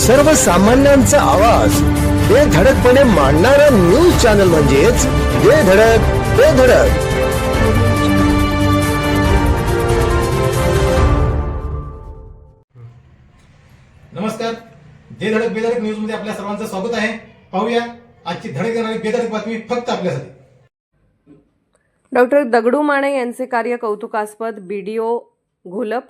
सर्वसामान्यांचा आवाज. बेधडकपणे मांडणारा न्यूज चॅनल म्हणजेच बेधडक बेधडक नमस्कार. जे धडक बेधडक न्यूजमध्ये आपल्या सर्वांचं स्वागत आहे. पाहूया आजची धडक देणारी बेधडक बातमी फक्त आपल्यासाठी. डॉक्टर दगडू माने यांचे कार्य कौतुकास्पद बीडीओ घोलप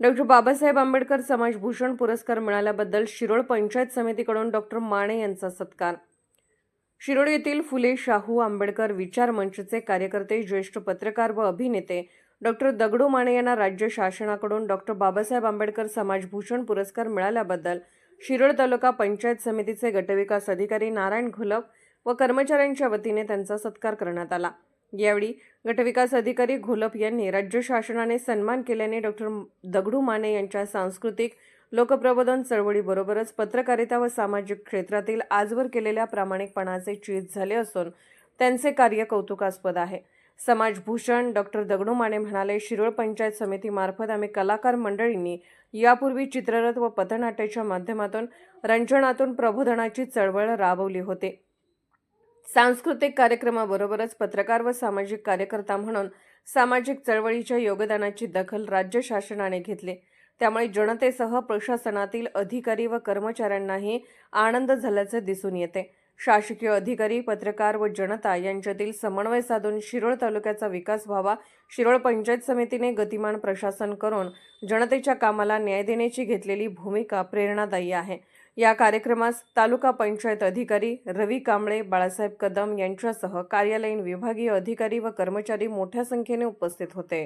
डॉक्टर बाबासाहेब आंबेडकर समाजभूषण पुरस्कार मिळाल्याबद्दल शिरोळ पंचायत समितीकडून डॉक्टर माने यांचा सत्कार. शिरोळ येथील फुले शाहू आंबेडकर विचार मंचचे कार्यकर्ते ज्येष्ठ पत्रकार व अभिनेते डॉक्टर दगडू माने यांना राज्य शासनाकडून डॉक्टर बाबासाहेब आंबेडकर समाजभूषण पुरस्कार मिळाल्याबद्दल शिरोळ तालुका पंचायत समितीचे गटविकास अधिकारी नारायण घुलप व कर्मचाऱ्यांच्या वतीने त्यांचा सत्कार करण्यात आला. यावेळी गटविकास अधिकारी घोलप यांनी राज्य शासनाने सन्मान केल्याने डॉक्टर दगडू माने यांच्या सांस्कृतिक लोकप्रबोधन चळवळीबरोबरच पत्रकारिता व सामाजिक क्षेत्रातील आजवर केलेल्या प्रामाणिकपणाचे चीज झाले असून त्यांचे कार्य कौतुकास्पद आहे. समाजभूषण डॉक्टर दगडू माने म्हणाले शिरोळ पंचायत समितीमार्फत आम्ही कलाकार मंडळींनी यापूर्वी चित्ररथ व पथनाट्याच्या माध्यमातून रंजनातून प्रबोधनाची चळवळ राबवली होते. सांस्कृतिक कार्यक्रमाबरोबरच पत्रकार व सामाजिक कार्यकर्ता म्हणून सामाजिक चळवळीच्या योगदानाची दखल राज्य शासनाने घेतली. त्यामुळे जनतेसह प्रशासनातील अधिकारी व कर्मचाऱ्यांनाही आनंद झाल्याचे दिसून येते. शासकीय अधिकारी पत्रकार व जनता यांच्यातील समन्वय साधून शिरोळ तालुक्याचा विकास व्हावा शिरोळ पंचायत समितीने गतिमान प्रशासन करून जनतेच्या कामाला न्याय देण्याची घेतलेली भूमिका प्रेरणादायी आहे. या कार्यक्रमास तालुका पंचायत अधिकारी रवी कांबळे बाळासाहेब कदम यांच्यासह कार्यालयीन विभागीय अधिकारी व कर्मचारी मोठ्या संख्येने उपस्थित होते.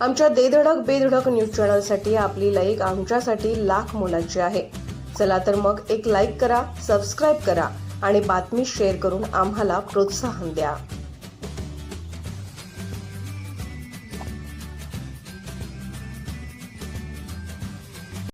आमच्या देधडक बेधडक न्यूज चॅनलसाठी आपली लाईक आमच्यासाठी लाख मोलाची आहे. चला तर मग एक लाईक करा सबस्क्राईब करा आणि बातमी शेअर करून आम्हाला प्रोत्साहन द्या.